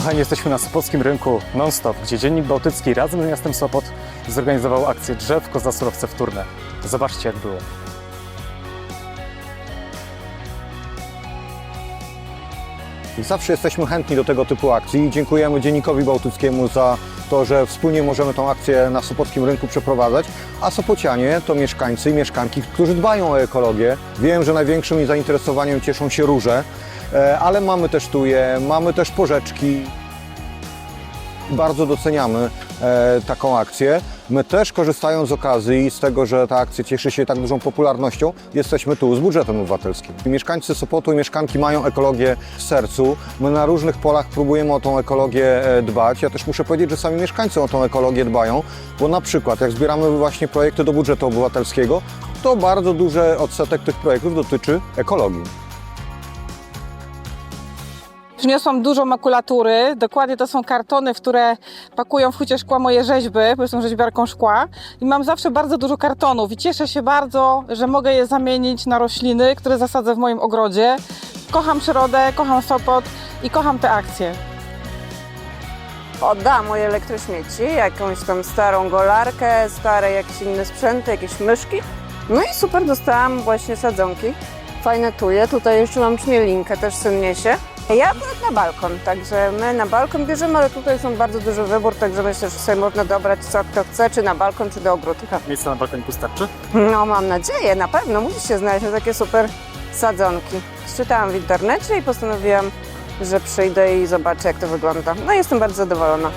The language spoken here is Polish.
Kochani, jesteśmy na Sopockim Rynku Non-Stop, gdzie Dziennik Bałtycki razem z miastem Sopot zorganizował akcję drzew koza surowce wtórne. Zobaczcie jak było. Zawsze jesteśmy chętni do tego typu akcji i dziękujemy Dziennikowi Bałtyckiemu za to, że wspólnie możemy tą akcję na Sopockim Rynku przeprowadzać, a Sopocianie to mieszkańcy i mieszkanki, którzy dbają o ekologię. Wiem, że największym zainteresowaniem cieszą się róże, e, ale mamy też tuje, mamy też porzeczki. Bardzo doceniamy e, taką akcję. My też korzystając z okazji z tego, że ta akcja cieszy się tak dużą popularnością, jesteśmy tu z budżetem obywatelskim. Mieszkańcy Sopotu i mieszkanki mają ekologię w sercu. My na różnych polach próbujemy o tą ekologię e, dbać. Ja też muszę powiedzieć, że sami mieszkańcy o tą ekologię dbają, bo na przykład jak zbieramy właśnie projekty do budżetu obywatelskiego, to bardzo duży odsetek tych projektów dotyczy ekologii. Przyniosłam dużo makulatury. Dokładnie to są kartony, w które pakują w hucie szkła moje rzeźby, bo jestem rzeźbiarką szkła. I mam zawsze bardzo dużo kartonów i cieszę się bardzo, że mogę je zamienić na rośliny, które zasadzę w moim ogrodzie. Kocham przyrodę, kocham Sopot i kocham te akcje. Oddałam moje elektrośmieci, jakąś tam starą golarkę, stare jakieś inne sprzęty, jakieś myszki. No i super, dostałam właśnie sadzonki. Fajne tuje. Tutaj jeszcze mam śmielinkę, też syn niesie. Ja akurat na balkon, także my na balkon bierzemy, ale tutaj są bardzo duży wybór, także myślę, że sobie można dobrać co kto chce, czy na balkon, czy do ogródka. Miejsce na balkonie wystarczy? No mam nadzieję, na pewno musi się znaleźć na takie super sadzonki. Czytałam w internecie i postanowiłam, że przyjdę i zobaczę jak to wygląda. No jestem bardzo zadowolona.